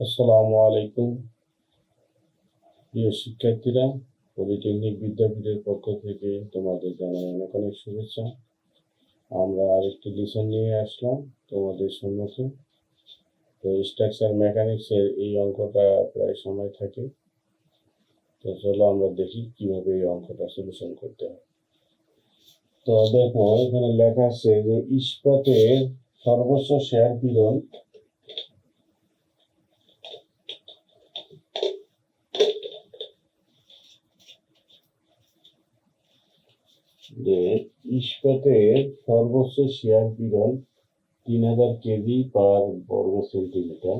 আসসালামু আলাইকুম। প্রিয় শিক্ষার্থীরা, পলিটেকনিক বিদ্যাপীঠের পক্ষ থেকে তোমাদের জানাই অনেক অনেক শুভেচ্ছা। আমরা আরেকটি লিসন নিয়ে আসলাম তোমাদের সম্মুখে। তো স্ট্রাকচার মেকানিক্সের এই অঙ্কটা প্রায় সময় থাকে। তো চলো আমরা দেখি কীভাবে এই অঙ্কটা সলিউশন করতে হয়। তো দেখো, এখানে লেখা আছে যে ইস্পাতের সর্বোচ্চ শেয়ার পীড়ন যে ইস্পাতের সর্বোচ্চ শেয়ার পীড়ন তিন হাজার কেজি পার বর্গ সেন্টিমিটার।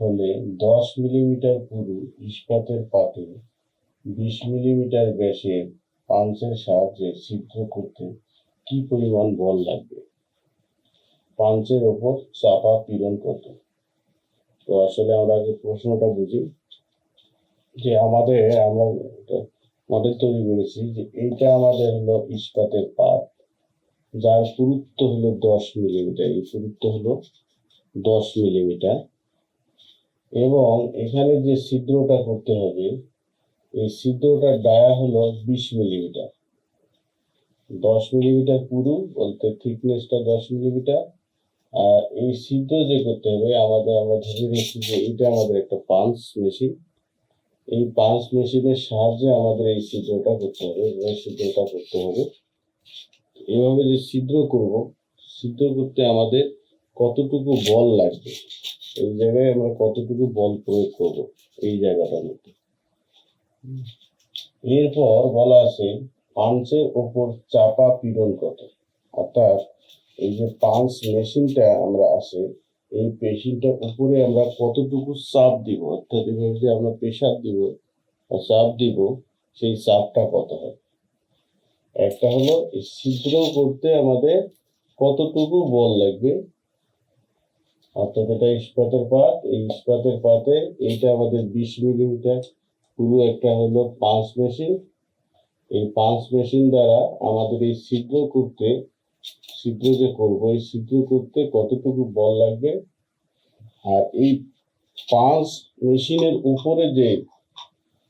হলে দশ মিলিমিটার পুরু ইস্পাতের পাতে, বিশ মিলিমিটার ব্যাসের পাঞ্চের সাহায্যে ছিদ্র করতে কি পরিমাণ বল লাগবে? পাঞ্চের ওপর চাপা পীড়ন কত? তো আসলে আমরা আগে প্রশ্নটা বুঝি যে আমাদের, আমরা মডেল তৈরি করেছি যে এইটা আমাদের হলো ইস্পাতের পাত, যার পুরুত্ব হলো দশ মিলিমিটার। এই পুরুত্ব হলো দশ মিলিমিটার। এবং এখানে যে ছিদ্রটা করতে হবে, এই ছিদ্রটার ডায়া হলো বিশ মিলিমিটার। দশ মিলিমিটার পুরু বলতে থিকনেসটা দশ মিলিমিটার। আর এই ছিদ্র যে করতে হবে, আমাদের আমরা ধরে রেখেছি যে এটা আমাদের একটা পাঞ্চ মেশিন। এই পাঞ্চ মেশিনের সাহায্যে আমাদের এই ছিদ্রটা করতে হবে এভাবে ছিদ্রটা করতে হবে। এভাবে যে ছিদ্র করব, ছিদ্র করতে আমাদের কতটুকু বল লাগবে? এই জায়গায় আমরা কতটুকু বল প্রয়োগ করব, এই জায়গাটার মধ্যে। এরপর বলা আছে, পাঞ্চের ওপর চাপা পীড়ন কত? অর্থাৎ এই যে পাঞ্চ মেশিনটা আমরা আছে এই পেশিনটার উপরে আমরা কতটুকু চাপ দিব? অর্থাৎ যে আমরা প্রেশার দিব চাপ দিব, সেই চাপটা কত হবে? একটা হলো ছিদ্র করতে আমাদের কতটুকু বল লাগবে? অর্থাৎ এটা ইস্পাতের পাত, এই ইস্পাতের পাতে এইটা আমাদের বিশ মিলিমিটার, পুরো একটা হলো পাঁচ মেশিন। এই পাঁচ মেশিন দ্বারা আমাদের এই ছিদ্র করতে ছিদ্র যে করব, এই ছিদ্র করতে কতটুকু বল লাগবে? আর এই পাঁচ মেশিনের উপরে যে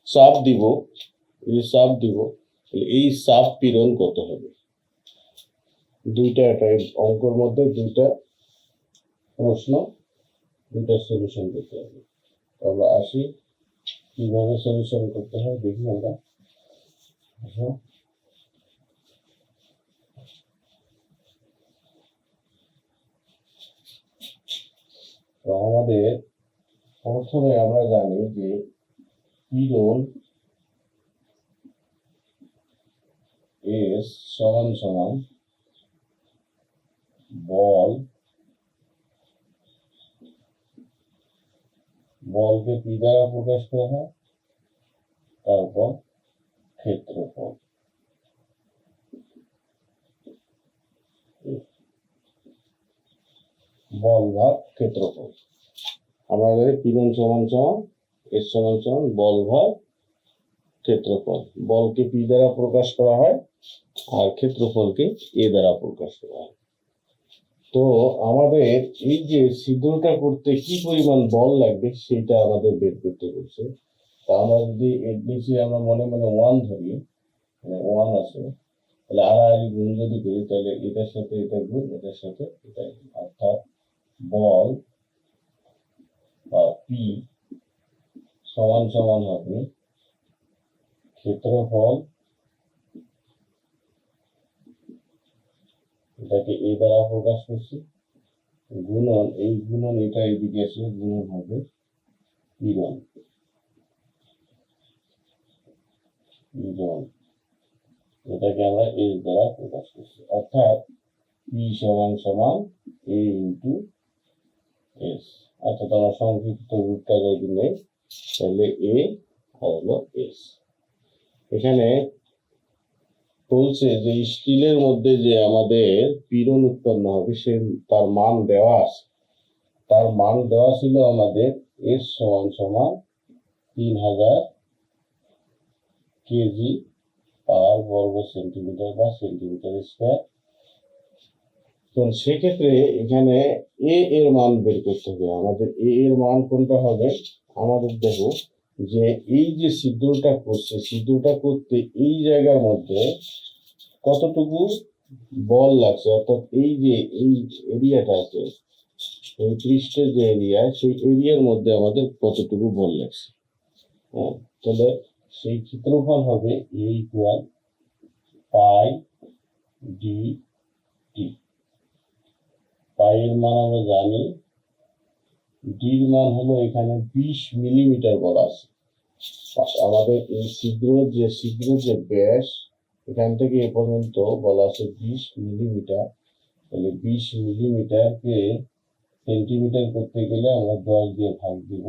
চাপ দিব, এই চাপ দিব এই চাপ পীড়ন কত হবে? দুইটা একটা অঙ্কর মধ্যে দুইটা প্রশ্ন, দুইটা সলিউশন করতে হবে। আমরা আসি, কীভাবে সলিউশন করতে হয়, দেখি আমরা। তো আমাদের প্রথমে আমরা জানি যে পীড়ন এস সমান সমান বল বলকে পি দ্বারা প্রকাশ করা হয়? তারপর ক্ষেত্রফল। বল ভাগ ক্ষেত্রফল। আমাদের পীড়ন সমান সমান এস সমান সমান বল ভাগ ক্ষেত্রফল। বলকে পি দ্বারা প্রকাশ করা হয় আর ক্ষেত্রফলকে এ দ্বারা প্রকাশ করা হয়। তো আমাদের এই যে ছিদ্রটা করতে কি পরিমাণ বল লাগবে সেটা আমাদের বের করতে বলছে। তা আমরা যদি এর নিচে আমরা মনে মনে ওয়ান ধরি মানে ওয়ান আছে, তাহলে আড়াআড়ি গুণ যদি করি, তাহলে এটার সাথে এটা গুণ, এটার সাথে এটা অর্থাৎ বল বা পি সমান সমান হবে ক্ষেত্রফল। এটাকে এ দ্বারা প্রকাশ করছি। গুণন, এই গুণন এটা এদিকে এসে গুণন হবে পীড়ন পীড়ন এটাকে আমরা এ দ্বারা প্রকাশ করছি। অর্থাৎ পি সমান সমান এ ইন্টু এস অর্থাৎ আমরা সংক্ষিপ্ত রূপটা যদি নেই, তাহলে এ হলো এস এখানে বলছে যে স্টিলের মধ্যে যে আমাদের পীড়ন উৎপন্ন হবে, সে তার মান দেওয়া আছে। তার মান দেওয়া ছিল আমাদের এস সমান সমান তিন হাজার কেজি পার বর্গ সেন্টিমিটার বা সেন্টিমিটার স্কোয়ার। তো সেক্ষেত্রে এখানে এ এর মান বের করতে হবে। আমাদের এ এর মান কোনটা হবে? আমাদের দেখো যে এই যে ছিদ্রটা করছে ছিদ্রটা করতে এই জায়গার মধ্যে কতটুকু বল লাগছে? অর্থাৎ এই যে এই এরিয়াটা আছে, এই পৃষ্ঠের যে এরিয়া, সেই এরিয়ার মধ্যে আমাদের কতটুকু বল লাগছে? হ্যাঁ তাহলে সেই ক্ষেত্রফল হবে এ ইকুয়াল পাই ডি টি পাইয়ের মান আমরা জানি, ডির মান হলো এখানে বিশ মিলিমিটার বলা আছে। আমাদের এই ছিদ্র, যে ছিদ্র, যে ব্যাস, এখান থেকে এ পর্যন্ত বলা আছে বিশ মিলিমিটার। তাহলে বিশ মিলিমিটারকে সেন্টিমিটার করতে গেলে আমরা দশ দিয়ে ভাগ দিব।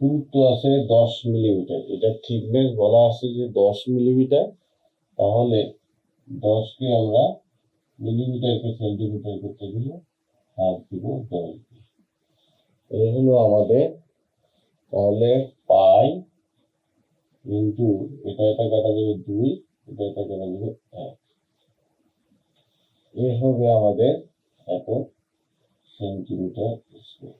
দূরত্ব আছে দশ মিলিমিটার। এটা থিকনেস বলা আছে যে দশ মিলিমিটার। তাহলে দশকে আমরা মিলিমিটারকে সেন্টিমিটার করতে গেলে দিব দশ দিয়ে এই হলো আমাদের তাহলে পাই ইন্টু এটা এটা কাটা যাবে দুই, এটা এটা কাটা যাবে এক। এ হবে আমাদের এত সেন্টিমিটার স্কোয়ার।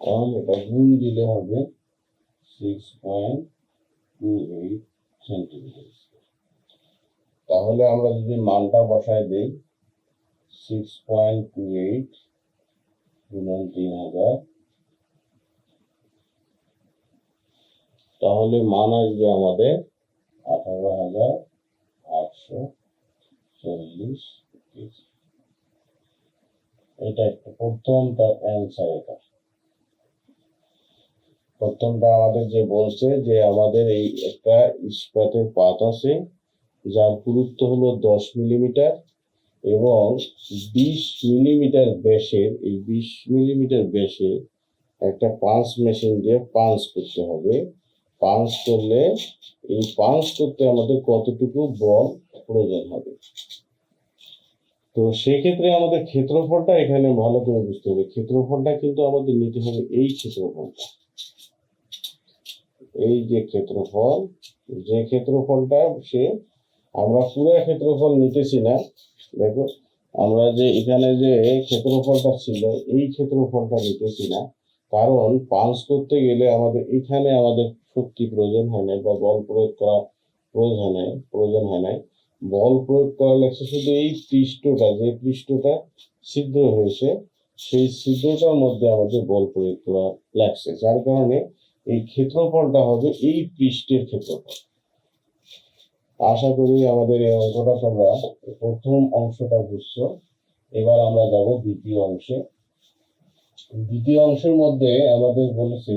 তাহলে এটা গুণ দিলে হবে six point two eight centimetre তাহলে আমরা যদি মানটা বসায় দিই সিক্স পয়েন্ট টু এইট গুণন তিন হাজার। তাহলে মান আসবে আমাদের আঠারো হাজার আটশো চল্লিশ এটা একটা প্রথমটা অ্যান্সার এটা। প্রথমটা আমাদের যে বলছে যে আমাদের এই একটা ইস্পাতের পাত আছে, যার পুরুত্ব হলো দশ মিলিমিটার এবং বিশ মিলিমিটার ব্যাসের, এই বিশ মিলিমিটার ব্যাসের একটা পাঞ্চ মেশিন দিয়ে পাঞ্চ করতে হবে। পাঞ্চ করলে, এই পাঞ্চ করতে আমাদের কতটুকু বল প্রয়োজন হবে? তো সেক্ষেত্রে আমাদের ক্ষেত্রফলটা এখানে ভালো করে বুঝতে হবে। ক্ষেত্রফলটা কিন্তু আমাদের নিতে হবে এই ক্ষেত্রফলটা। এই যে ক্ষেত্রফল, যে ক্ষেত্রফলটা সে, আমরা পুরো ক্ষেত্রফল নিতেছি না। দেখো, আমরা যে এখানে যে ক্ষেত্রফলটা ছিল, এই ক্ষেত্রফলটা নিতেছি না। কারণ পাঞ্চ করতে গেলে আমাদের, এখানে আমাদের শক্তি প্রয়োজন হয় না বা বল প্রয়োগ করা প্রয়োজন হয় প্রয়োজন হয় নাই। বল প্রয়োগ করা লাগছে শুধু এই পৃষ্ঠটা, যে পৃষ্ঠটা ছিদ্র হয়েছে, সেই ছিদ্রটার মধ্যে আমাদের বল প্রয়োগ করা লাগছে। যার কারণে এই ক্ষেত্রফলটা হবে এই পৃষ্ঠের ক্ষেত্রফল। আশা করি আমাদের এই অঙ্কটা তোমরা প্রথম অংশটা বুঝছ। এবার আমরা যাব দ্বিতীয় অংশে। দ্বিতীয় অংশের মধ্যে আমাদের বলেছে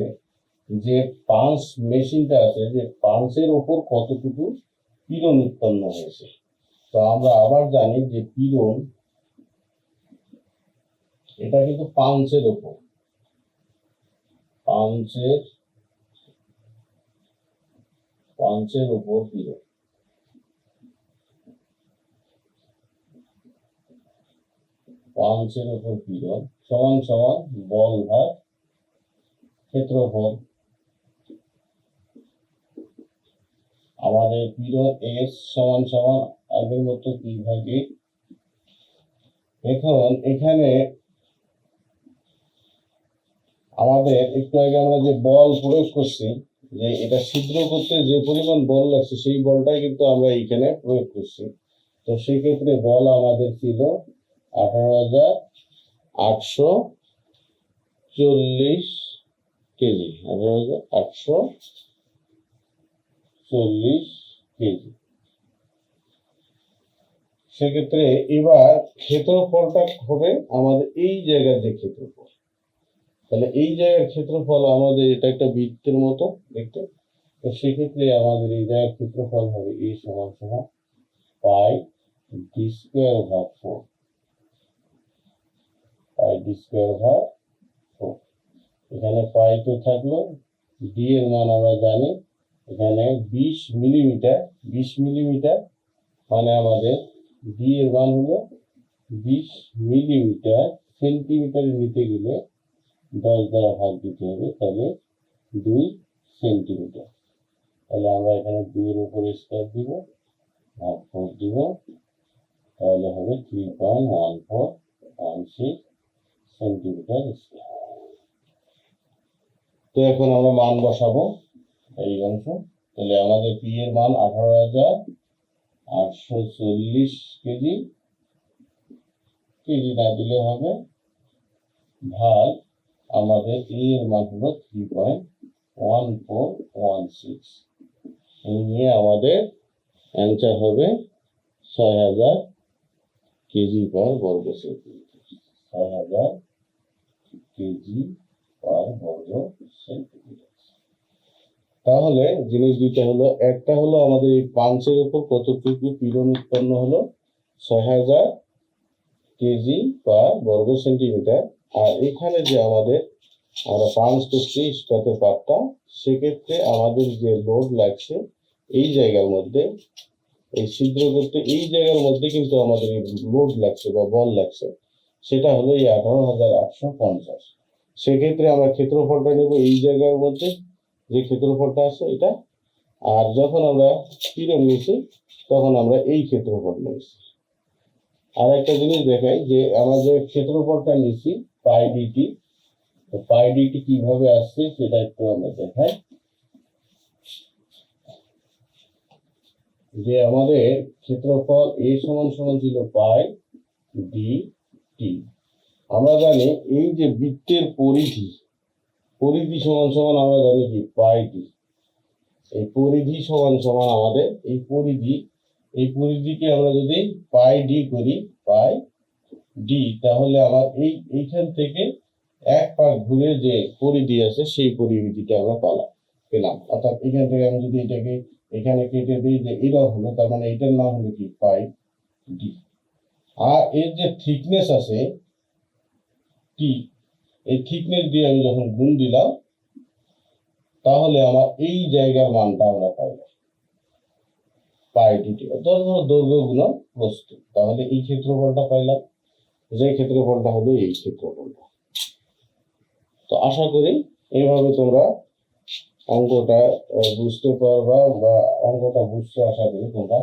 যে পাঞ্চ মেশিনটা আছে যে পাঞ্চের ওপর কতটুকু পীড়ন উৎপন্ন হয়েছে। তো আমরা আবার জানি যে পীড়ন এটা কিন্তু পাঞ্চের ওপর। পাঞ্চের পাঞ্চের উপর পীড়ন পাঞ্চের উপর পীড়ন সমান সমান বল ভাগ ক্ষেত্রফল আমাদের পীড়ন এস সমান সমান আগের মতো কি ভাগে এখন এখানে আমাদের একটু আগে আমরা যে বল প্রয়োগ করছি যে এটা ছিদ্র করতে যে পরিমাণ বল লাগছে, সেই বলটাই কিন্তু আমরা এইখানে প্রয়োগ করছি। তো সেক্ষেত্রে বল আমাদের ছিল আঠারো হাজার আটশো চল্লিশ কেজি। আঠারো হাজার আটশো চল্লিশ কেজি। সেক্ষেত্রে এবার ক্ষেত্রফলটা হবে আমাদের এই জায়গার যে ক্ষেত্রফল। তাহলে এই জায়গার ক্ষেত্রফল আমাদের এটা একটা বৃত্তের মতো দেখতে। তো সেক্ষেত্রে আমাদের এই জায়গার ক্ষেত্রফল হবে এই সমান সমান পাই ডি স্কোয়ার ভাগ ফোর পাই ডি স্কোয়ার ভাগ ফোর এখানে পাই তো থাকল ডি এর মান আমরা জানি, এখানে বিশ মিলিমিটার বিশ মিলিমিটার মানে আমাদের বি এর মান হলো বিশ মিলিমিটার সেন্টিমিটারে নিতে গেলে দশ দ্বারা ভাগ দিতে হবে তাহলে দুই সেন্টিমিটার। তাহলে আমরা এখানে দুইয়ের উপরে স্কোয়ার দিব, ভাগ ফোর দিব, তাহলে হবে three point one four one six centimetre square তো এখন আমরা মান বসাবো এই অংশ। তাহলে আমাদের পি এর মান আঠারো হাজার আটশো চল্লিশ কেজি। কেজি না দিলে হবে। ভাগ আমাদের এ এর মান হলো three point one four one six এই নিয়ে আমাদের অ্যান্সার হবে ছয় হাজার কেজি পার বর্গ সেন্টিমিটার ছয় হাজার কেজি পার বর্গ সেন্টিমিটার তাহলে জিনিস দুইটা হলো, একটা হলো আমাদের এই পাঞ্চের উপর কতটুকু পীড়ন উৎপন্ন হলো? ছয় হাজার কেজি পার বর্গ সেন্টিমিটার। আর এখানে যে আমাদের আমরা পাঞ্চ করছি স্টকের পাটটা সেক্ষেত্রে আমাদের যে লোড লাগছে এই জায়গার মধ্যে, এই ছিদ্র করতে এই জায়গার মধ্যে কিন্তু আমাদের এই লোড লাগছে বা বল লাগছে, সেটা হলো এই আঠারো হাজার আটশো পঞ্চাশ। সেক্ষেত্রে আমরা ক্ষেত্রফলটা নেব এই জায়গার মধ্যে, যে ক্ষেত্রফলটা আছে এটা, আর যখন আমরা পীড়ন নিয়েছি, তখন আমরা এই ক্ষেত্রফল নিয়েছি। আর একটা জিনিস দেখাই যে আমরা যে ক্ষেত্রফলটা নিয়েছি পাই ডিটি তো পাই ডিটি কীভাবে আসছে সেটা একটু আমরা দেখাই। যে আমাদের ক্ষেত্রফল এ সমান সমান ছিল পাই ডি টি আমরা জানি এই যে বৃত্তের পরিধি পরিধি সমান সমান আমরা জানি কি? পাই ডি এই পরিধি সমান সমান আমাদের এই পরিধি, এই পরিধিকে আমরা যদি পাই ডি করি, পাই ডি তাহলে আমার এই, এইখান থেকে এক পাক ঘুরে যে পরিধি আছে, সেই পরিধিটা আমরা পালাম পেলাম। অর্থাৎ এখান থেকে আমি যদি এটাকে এখানে কেটে দিই যে এটা হলো, তার মানে এটার নাম হলো কি? পাই ডি আর এর যে থিকনেস আছে টি এই থিকনেস দিয়ে আমি যখন গুণ দিলাম, তাহলে আমার এই জায়গার মানটা আমরা পাইলাম পাই ডিটি অর্থাৎ দৈর্ঘ্য গুণ বস্তু। তাহলে এই ক্ষেত্রফলটা পাইলাম। যে ক্ষেত্রে ক্ষেত্রফলটা হলো এই ক্ষেত্রফলটা। তো আশা করি এইভাবে তোমরা অঙ্কটা বুঝতে পারবা বা অঙ্কটা বুঝতে আশা করি তোমরা